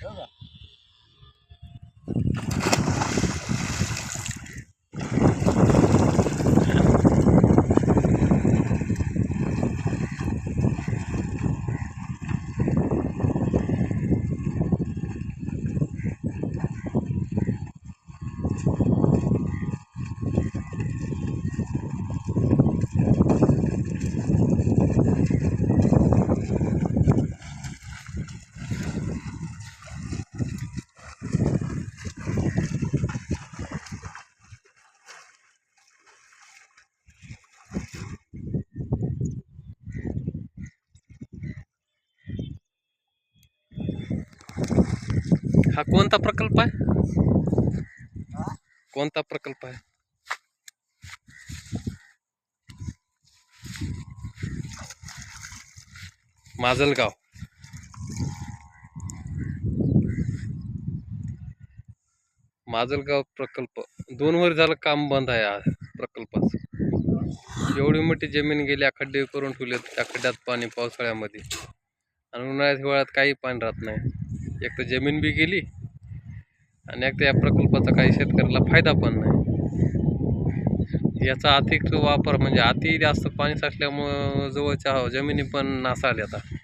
真的 हा कोणता प्रकल्प आहे? कोणता प्रकल्प आहे? माजलगाव. माजलगाव प्रकल्प. दोन वर झालं काम बंद आहे हा प्रकल्पाचं. एवढी मोठी जमीन गेली खड्डे करून ठेवलेत त्या खड्ड्यात पाणी पावसाळ्यामध्ये. आणि उन्हाळ्यात हिवाळ्यात काही पाणी राहत नाही. एक तर जमीन बी गेली आणि एक तर या प्रकल्पाचा काही शेतकऱ्याला फायदा पण नाही. याचा अतिरिक्त वापर म्हणजे अति जास्त पाणी साठल्यामुळं जवळच्या जमिनी पण नासाल येतात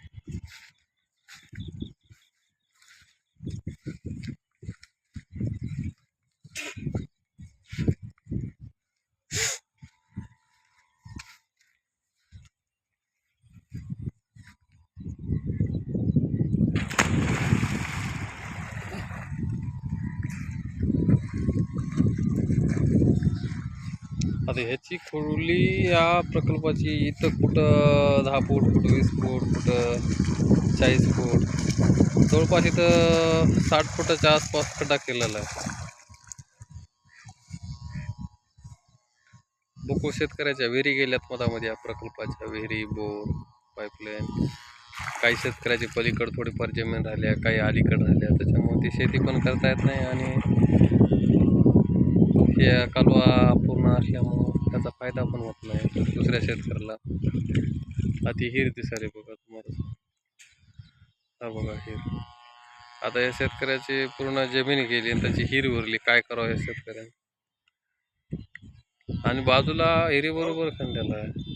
आता ह्याची खोली या प्रकल्पाची इथं कुठं दहा फूट कुठं वीस फूट कुठं चाळीस फूट? जवळपास इथं साठ फुटाच्या आसपास खड्डा केलेला आहे. बकू शेतकऱ्याच्या विहिरी गेल्यात मधामध्ये या प्रकल्पाच्या. विहिरी बोर पाईपलाईन. काही शेतकऱ्याचे पलीकडे थोडीफार जमीन राहिल्या काही अलीकडे राहिल्या. त्याच्यामुळे ती शेती पण करता येत नाही आणि हे कालवा पूर्ण असल्यामुळं त्याचा फायदा पण होत नाही दुसऱ्या शेतकऱ्याला. अति हिर दिसायला बघा तुम्हाला. हा बघा हिर. आता या शेतकऱ्याची पूर्ण जमीन गेली आणि त्याची हिर उरली. काय करावं या शेतकऱ्याने? आणि बाजूला हिरीबरोबर खंड्याला आहे.